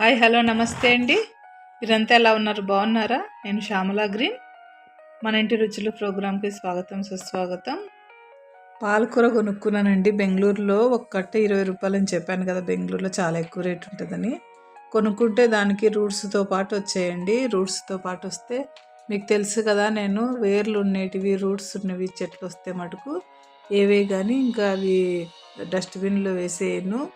Hi hello నమస్తే అండి. మీరంతా ఎలా ఉన్నారు? బాగున్నారా? నేను శ్యామలా గ్రీన్. మన ఇంటి రుచులు ప్రోగ్రాంకి స్వాగతం సుస్వాగతం. పాలకూర కొనుక్కున్నానండి. బెంగళూరులో ఒక కట్ట ఇరవై రూపాయలు అని చెప్పాను కదా బెంగళూరులో చాలా ఎక్కువ రేట్ ఉంటుందని. కొనుక్కుంటే దానికి రూట్స్తో పాటు వచ్చేయండి. రూట్స్తో పాటు వస్తే మీకు తెలుసు కదా నేను వేర్లు ఉండేటివి రూట్స్ ఉన్నవి చెట్లు వస్తే మటుకు ఏవే కానీ ఇంకా అవి డస్ట్బిన్లో వేసేయను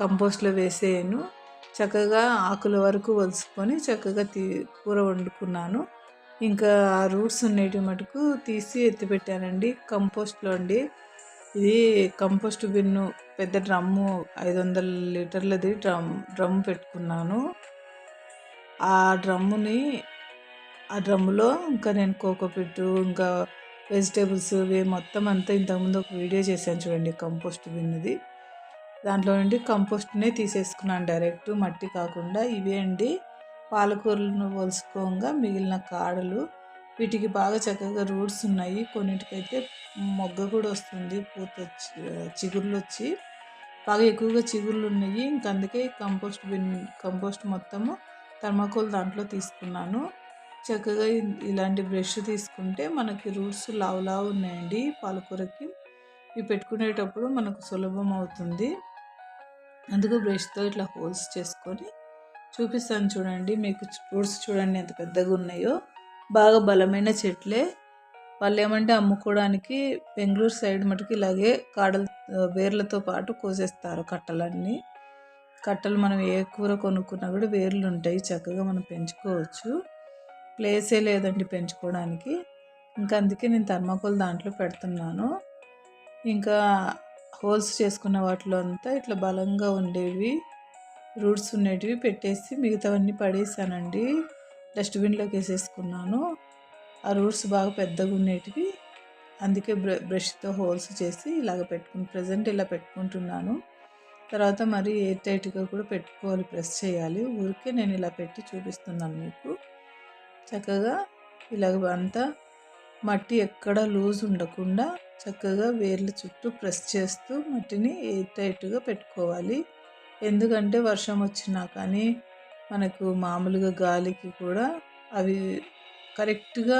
కంపోస్ట్లో వేసేయను. చక్కగా ఆకుల వరకు వలుసుకొని చక్కగా తీ కూర వండుకున్నాను. ఇంకా ఆ రూట్స్ ఉండేటి మటుకు తీసి ఎత్తిపెట్టానండి కంపోస్ట్లో అండి. ఇది కంపోస్ట్ బిన్ను పెద్ద డ్రమ్ము ఐదు వందల లీటర్లది డ్రమ్ డ్రమ్ పెట్టుకున్నాను. ఆ డ్రమ్ముని ఆ డ్రమ్ములో ఇంకా నేను కోకోపెట్టు ఇంకా వెజిటేబుల్స్ ఇవి మొత్తం అంతా ఇంతకుముందు ఒక వీడియో చేశాను చూడండి కంపోస్ట్ బిన్నుది. దాంట్లో నుండి కంపోస్ట్నే తీసేసుకున్నాను డైరెక్ట్ మట్టి కాకుండా. ఇవే అండి పాలకూరలను పోల్చుకోగా మిగిలిన కాడలు. వీటికి బాగా చక్కగా రూట్స్ ఉన్నాయి. కొన్నిటికైతే మొగ్గ కూడా వస్తుంది. పూత వచ్చి చిగుర్లు వచ్చి బాగా ఎక్కువగా చిగుర్లు ఉన్నాయి. ఇంక అందుకే కంపోస్ట్ బిన్ కంపోస్ట్ మొత్తము థర్మాకోల్ దాంట్లో తీసుకున్నాను. చక్కగా ఇలాంటి బ్రష్ తీసుకుంటే మనకి రూట్స్ లావు లావు ఉన్నాయండి పాలకూరకి. ఇవి పెట్టుకునేటప్పుడు మనకు సులభం అవుతుంది. అందుకు బ్రష్తో ఇట్లా హోల్స్ చేసుకొని చూపిస్తాను చూడండి. మీకు ఫ్రూట్స్ చూడండి ఎంత పెద్దగా ఉన్నాయో. బాగా బలమైన చెట్లే. వాళ్ళు ఏమంటే అమ్ముకోవడానికి బెంగళూరు సైడ్ మటుకు ఇలాగే కాడల వేర్లతో పాటు కోసేస్తారు కట్టలన్నీ. కట్టలు మనం ఏ కూర కొనుక్కున్నా కూడా వేర్లు ఉంటాయి. చక్కగా మనం పెంచుకోవచ్చు. ప్లేసే లేదండి పెంచుకోవడానికి. ఇంకా అందుకే నేను థర్మాకోల్ దాంట్లో పెడుతున్నాను. ఇంకా హోల్స్ చేసుకున్న వాటిలో అంతా ఇట్లా బలంగా ఉండేవి. రూట్స్ ఉండేటివి పెట్టేసి మిగతావన్నీ పడేసానండి. డస్ట్బిన్లోకి వేసేసుకున్నాను. ఆ రూట్స్ బాగా పెద్దగా ఉండేటివి. అందుకే బ్ర బ్రష్తో హోల్స్ చేసి ఇలాగ పెట్టుకుని ప్రజెంట్ ఇలా పెట్టుకుంటున్నాను. తర్వాత మరి ఎయిర్ టైట్గా కూడా పెట్టుకోవాలి ప్రెస్ చేయాలి. ఊరికే నేను ఇలా పెట్టి చూపిస్తున్నాను మీకు. చక్కగా ఇలాగ అంతా మట్టి ఎక్కడ లూజ్ ఉండకుండా చక్కగా వేర్ల చుట్టూ ప్రెస్ చేస్తూ మట్టిని ఎయిర్ టైట్గా పెట్టుకోవాలి. ఎందుకంటే వర్షం వచ్చినా కానీ మనకు మామూలుగా గాలికి కూడా అవి కరెక్ట్గా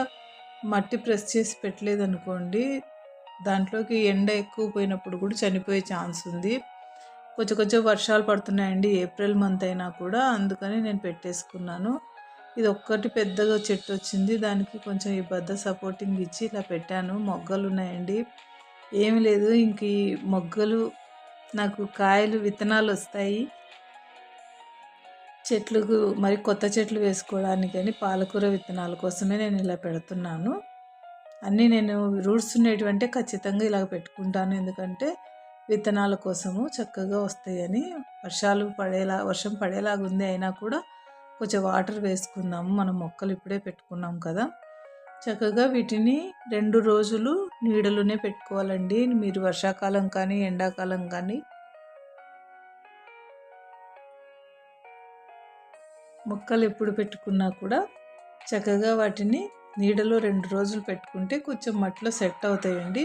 మట్టి ప్రెస్ చేసి పెట్టలేదు అనుకోండి దాంట్లోకి ఎండ ఎక్కువ పోయినప్పుడు కూడా చనిపోయే ఛాన్స్ ఉంది. కొంచెం కొంచెం వర్షాలు పడుతున్నాయండి ఏప్రిల్ మంత్ అయినా కూడా అందుకని నేను పెట్టేసుకున్నాను. ఇది ఒక్కటి పెద్దగా చెట్టు వచ్చింది దానికి కొంచెం ఈ బద్ద సపోర్టింగ్ ఇచ్చి ఇలా పెట్టాను. మొగ్గలు ఉన్నాయండి ఏమి లేదు. ఇంక ఈ మొగ్గలు నాకు కాయలు విత్తనాలు వస్తాయి. చెట్లకు మరి కొత్త చెట్లు వేసుకోవడానికి అని పాలకూర విత్తనాల కోసమే నేను ఇలా పెడుతున్నాను. అన్నీ నేను రూట్స్ ఉండేటువంటి ఖచ్చితంగా ఇలా పెట్టుకుంటాను. ఎందుకంటే విత్తనాల కోసము చక్కగా వస్తాయని వర్షాలు పడేలా వర్షం పడేలాగా ఉంది అయినా కూడా కొంచెం వాటర్ వేసుకుందాము మనం మొక్కలు ఇప్పుడే పెట్టుకున్నాం కదా. చక్కగా వీటిని రెండు రోజులు నీడలోనే పెట్టుకోవాలండి. మీరు వర్షాకాలం కానీ ఎండాకాలం కానీ మొక్కలు ఎప్పుడు పెట్టుకున్నా కూడా చక్కగా వాటిని నీడలో రెండు రోజులు పెట్టుకుంటే కొంచెం మట్టిలో సెట్ అవుతాయండి.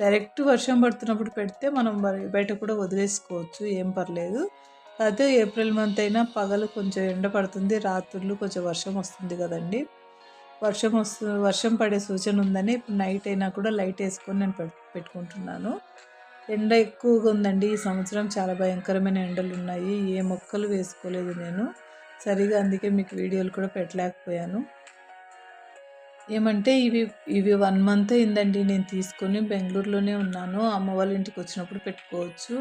డైరెక్ట్ వర్షం పడుతున్నప్పుడు పెడితే మనం బయట కూడా వదిలేసుకోవచ్చు. ఏం పర్లేదు. అయితే ఏప్రిల్ మంత్ అయినా పగలు కొంచెం ఎండ పడుతుంది రాత్రులు కొంచెం వర్షం వస్తుంది కదండి. వర్షం వస్తు వర్షం పడే సూచన ఉందని ఇప్పుడు నైట్ అయినా కూడా లైట్ వేసుకొని నేను పెట్టుకుంటున్నాను. ఎండ ఎక్కువగా ఉందండి. ఈ సంవత్సరం చాలా భయంకరమైన ఎండలు ఉన్నాయి. ఏ మొక్కలు వేసుకోలేదు నేను. సరిగా అందుకే మీకు వీడియోలు కూడా పెట్టలేకపోయాను. ఏమంటే ఇవి ఇవి వన్ మంత్ అయిందండి. నేను తీసుకొని బెంగళూరులోనే ఉన్నాను. అమ్మ వాళ్ళ ఇంటికి వచ్చినప్పుడు పెట్టుకోవచ్చు.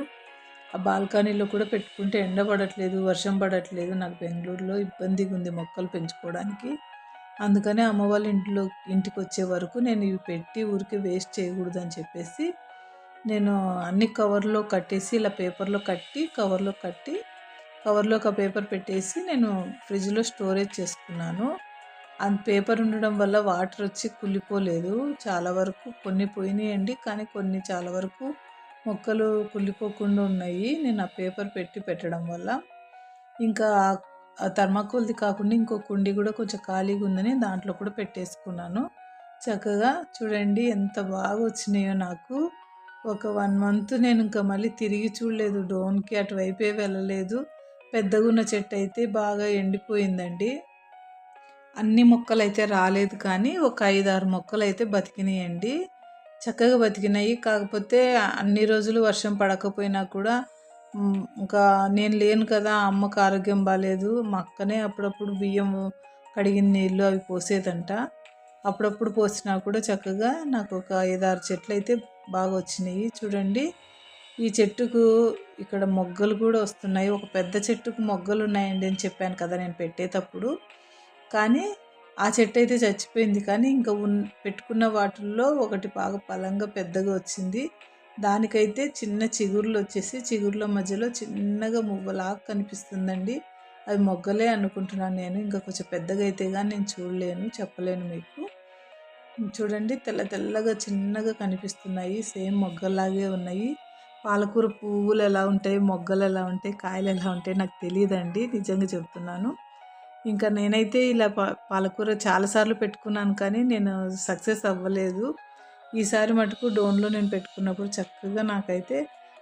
ఆ బాల్కనీలో కూడా పెట్టుకుంటే ఎండ పడట్లేదు వర్షం పడట్లేదు. నాకు బెంగళూరులో ఇబ్బందిగా ఉంది మొక్కలు పెంచుకోవడానికి. అందుకనే అమ్మ వాళ్ళ ఇంట్లో ఇంటికి వచ్చే వరకు నేను ఇవి పెట్టి ఊరికి వేస్ట్ చేయకూడదు అని చెప్పేసి నేను అన్ని కవర్లో కట్టేసి ఇలా పేపర్లో కట్టి కవర్లో కట్టి కవర్లో ఒక పేపర్ పెట్టేసి నేను ఫ్రిడ్జ్లో స్టోరేజ్ చేసుకున్నాను. అంత పేపర్ ఉండడం వల్ల వాటర్ వచ్చి కుళ్ళిపోలేదు. చాలా వరకు కొన్ని పోయినాయండి కానీ కొన్ని చాలా వరకు మొక్కలు కుళ్ళిపోకుండా ఉన్నాయి. నేను ఆ పేపర్ పెట్టి పెట్టడం వల్ల. ఇంకా ఆ థర్మాకోల్ది కాకుండా ఇంకో కుండి కూడా కొంచెం ఖాళీగా ఉందని దాంట్లో కూడా పెట్టేసుకున్నాను. చక్కగా చూడండి ఎంత బాగా వచ్చినాయో నాకు. ఒక వన్ మంత్ నేను ఇంకా మళ్ళీ తిరిగి చూడలేదు. డోన్కి అటువైపే వెళ్ళలేదు. పెద్దగా ఉన్న చెట్టు అయితే బాగా ఎండిపోయిందండి. అన్ని మొక్కలు అయితే రాలేదు కానీ ఒక ఐదు ఆరు మొక్కలు అయితే బతికినాయండి. చక్కగా బతికినాయి. కాకపోతే అన్ని రోజులు వర్షం పడకపోయినా కూడా ఇంకా నేను లేను కదా అమ్మకు ఆరోగ్యం బాగాలేదు మా అక్కనే అప్పుడప్పుడు బియ్యం కడిగిన నీళ్ళు అవి పోసేదంట. అప్పుడప్పుడు పోసినా కూడా చక్కగా నాకు ఒక ఐదారు చెట్లు అయితే బాగా వచ్చినాయి. చూడండి ఈ చెట్టుకు ఇక్కడ మొగ్గలు కూడా వస్తున్నాయి. ఒక పెద్ద చెట్టుకు మొగ్గలు ఉన్నాయండి అని చెప్పాను కదా నేను పెట్టేటప్పుడు. కానీ ఆ చెట్టు అయితే చచ్చిపోయింది. కానీ ఇంకా ఉన్ పెట్టుకున్న వాటిల్లో ఒకటి బాగా బలంగా పెద్దగా వచ్చింది. దానికైతే చిన్న చిగుర్లు వచ్చేసి చిగుర్ల మధ్యలో చిన్నగా మువ్వలాగా కనిపిస్తుందండి. అవి మొగ్గలే అనుకుంటున్నాను నేను. ఇంకా కొంచెం పెద్దగా అయితే కానీ నేను చూడలేను చెప్పలేను మీకు. చూడండి తెల్ల తెల్లగా చిన్నగా కనిపిస్తున్నాయి. సేమ్ మొగ్గలాగే ఉన్నాయి. పాలకూర పువ్వులు ఎలా ఉంటాయి మొగ్గలు ఎలా ఉంటాయి కాయలు ఎలా ఉంటాయి నాకు తెలియదండి. నిజంగా చెప్తున్నాను. ఇంకా నేనైతే ఇలా పా పాలకూర చాలాసార్లు పెట్టుకున్నాను కానీ నేను సక్సెస్ అవ్వలేదు. ఈసారి మటుకు డోన్లో నేను పెట్టుకున్నప్పుడు చక్కగా నాకైతే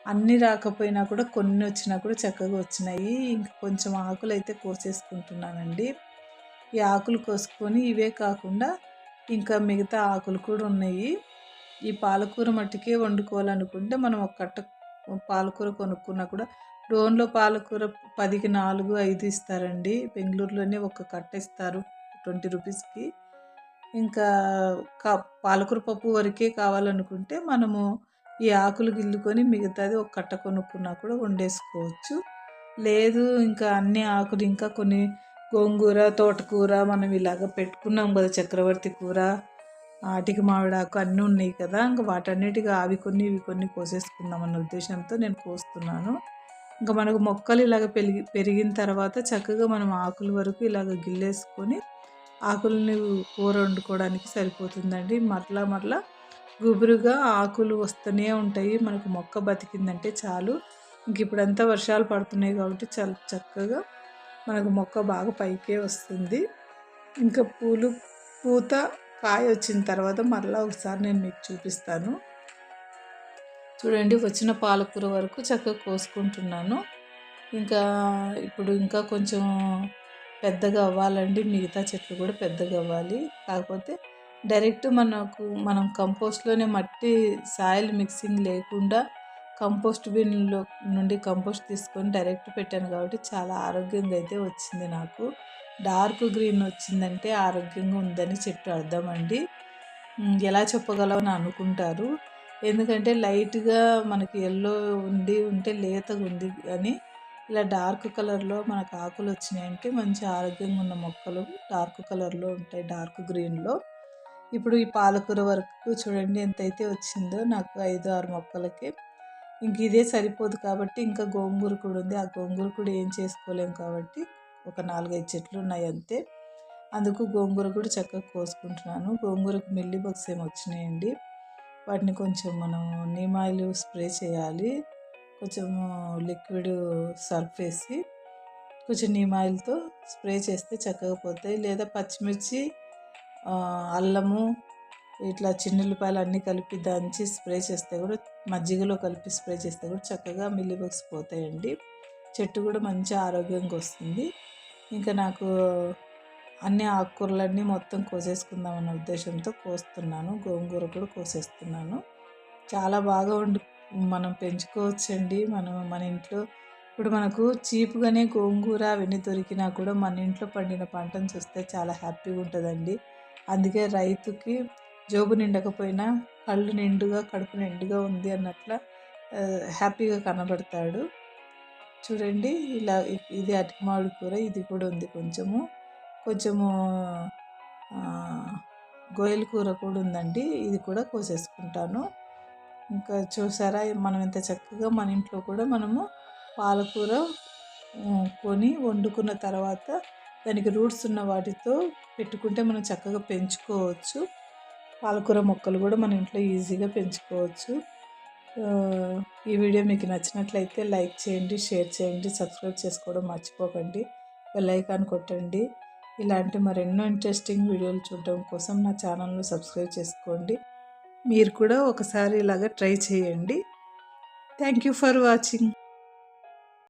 అన్నీ రాకపోయినా కూడా కొన్ని వచ్చినా కూడా చక్కగా వచ్చినాయి. ఇంకా కొంచెం ఆకులు అయితే కోసేసుకుంటున్నానండి. ఈ ఆకులు కోసుకొని ఇవే కాకుండా ఇంకా మిగతా ఆకులు కూడా ఉన్నాయి. ఈ పాలకూర మట్టికే వండుకోవాలనుకుంటే మనం ఒక కట్ట పాలకూర కొనుక్కున్నా కూడా డోన్లో పాలకూర పదికి నాలుగు ఐదు ఇస్తారండి. బెంగళూరులోనే ఒక కట్ట ఇస్తారు ట్వంటీ రూపీస్కి. ఇంకా కా పాలకూర పప్పు వరకే కావాలనుకుంటే మనము ఈ ఆకులు గిల్లుకొని మిగతాది ఒక కట్ట కొనుక్కున్నా కూడా వండేసుకోవచ్చు. లేదు ఇంకా అన్ని ఆకులు ఇంకా కొన్ని గోంగూర తోటకూర మనం ఇలాగ పెట్టుకున్నాం కదా చక్రవర్తి కూర. ఆటికి మామిడాకు అన్నీ ఉన్నాయి కదా ఇంకా వాటన్నిటిగా అవి కొన్ని ఇవి కొన్ని కోసేసుకుందాం అన్న ఉద్దేశంతో నేను కోస్తున్నాను. ఇంకా మనకు మొక్కలు ఇలాగ పెరిగి పెరిగిన తర్వాత చక్కగా మనం ఆకుల వరకు ఇలాగ గిల్లేసుకొని ఆకులని కూర వండుకోవడానికి సరిపోతుందండి. మరలా మరలా గుబురుగా ఆకులు వస్తూనే ఉంటాయి. మనకు మొక్క బతికిందంటే చాలు. ఇంక ఇప్పుడంతా వర్షాలు పడుతున్నాయి కాబట్టి చాలా చక్కగా మనకు మొక్క బాగా పైకే వస్తుంది. ఇంకా పూలు పూత కాయ వచ్చిన తర్వాత మరలా ఒకసారి నేను మీకు చూపిస్తాను. చూడండి వచ్చిన పాలకూర వరకు చక్కగా కోసుకుంటున్నాను. ఇంకా ఇప్పుడు ఇంకా కొంచెం పెద్దగా అవ్వాలండి. మిగతా చెట్లు కూడా పెద్దగా అవ్వాలి. కాకపోతే డైరెక్ట్ మనకు మనం కంపోస్ట్లోనే మట్టి సాయిల్ మిక్సింగ్ లేకుండా కంపోస్ట్ బిన్లో నుండి కంపోస్ట్ తీసుకొని డైరెక్ట్ పెట్టాను కాబట్టి చాలా ఆరోగ్యంగా అయితే వచ్చింది నాకు. డార్క్ గ్రీన్ వచ్చిందంటే ఆరోగ్యంగా ఉందని చెప్పి అర్థం అండి. ఎలా చెప్పగలవని అనుకుంటారు. ఎందుకంటే లైట్గా మనకి ఎల్లో ఉండి ఉంటే లేతగా ఉంది అని ఇలా డార్క్ కలర్లో మనకు ఆకులు వచ్చినాయంటే మంచి ఆరోగ్యంగా ఉన్న మొక్కలు డార్క్ కలర్లో ఉంటాయి డార్క్ గ్రీన్లో. ఇప్పుడు ఈ పాలకూర వరకు చూడండి ఎంతైతే వచ్చిందో నాకు ఐదు ఆరు మొక్కలకి. ఇంక ఇదే సరిపోదు కాబట్టి ఇంకా గోంగూర కూడా ఉంది. ఆ గోంగూర కూడా ఏం చేసుకోలేం కాబట్టి ఒక నాలుగైదు చెట్లు ఉన్నాయి అంతే. అందుకు గోంగూర కూడా చక్కగా కోసుకుంటున్నాను. గోంగూరకు మిల్లీ బగ్స్ ఏమి వచ్చినాయండి వాటిని కొంచెం మనం నీమ్ ఆయిల్ స్ప్రే చేయాలి. కొంచెం లిక్విడ్ సర్ఫ్ వేసి కొంచెం నీమాయిల్తో స్ప్రే చేస్తే చక్కగా పోతాయి. లేదా పచ్చిమిర్చి అల్లము ఇట్లా చిన్నుల్లిపాయలు అన్నీ కలిపి దంచి స్ప్రే చేస్తే కూడా మజ్జిగలో కలిపి స్ప్రే చేస్తే కూడా చక్కగా మిల్లిబక్స్ పోతాయండి. చెట్టు కూడా మంచి ఆరోగ్యంగా వస్తుంది. ఇంకా నాకు అన్ని ఆకుకూరలన్నీ మొత్తం కోసేసుకుందాం అన్న ఉద్దేశంతో కోస్తున్నాను. గోంగూర కూడా కోసేస్తున్నాను. చాలా బాగా వండు మనం పెంచుకోవచ్చండి. మనం మన ఇంట్లో ఇప్పుడు మనకు చీప్గానే గోంగూర అవన్నీ దొరికినా కూడా మన ఇంట్లో పండిన పంటను చూస్తే చాలా హ్యాపీగా ఉంటుందండి. అందుకే రైతుకి జోబు నిండకపోయినా కళ్ళు నిండుగా కడుపు నిండుగా ఉంది అన్నట్ల హ్యాపీగా కనబడతాడు. చూడండి ఇలా ఇది అరటి కూర ఇది కూడా ఉంది కొంచెము. కొంచెము ఆ, గొయ్యల కూర కూడా ఉందండి. ఇది కూడా కోసేసుకుంటాను. ఇంకా చూసారా మనం ఇంత చక్కగా మన ఇంట్లో కూడా మనము పాలకూర కొని వండుకున్న తర్వాత దానికి రూట్స్ ఉన్న వాటితో పెట్టుకుంటే మనం చక్కగా పెంచుకోవచ్చు. పాలకూర మొక్కలు కూడా మన ఇంట్లో ఈజీగా పెంచుకోవచ్చు. ఈ వీడియో మీకు నచ్చినట్లయితే లైక్ చేయండి షేర్ చేయండి సబ్స్క్రైబ్ చేసుకోవడం మర్చిపోకండి. బెల్ ఐకాన్ కొట్టండి. ఇలాంటి మరెన్నో ఇంట్రెస్టింగ్ వీడియోలు చూడడం కోసం నా ఛానల్ను సబ్స్క్రైబ్ చేసుకోండి. మీరు కూడా ఒకసారి ఇలాగ ట్రై చేయండి. Thank you for watching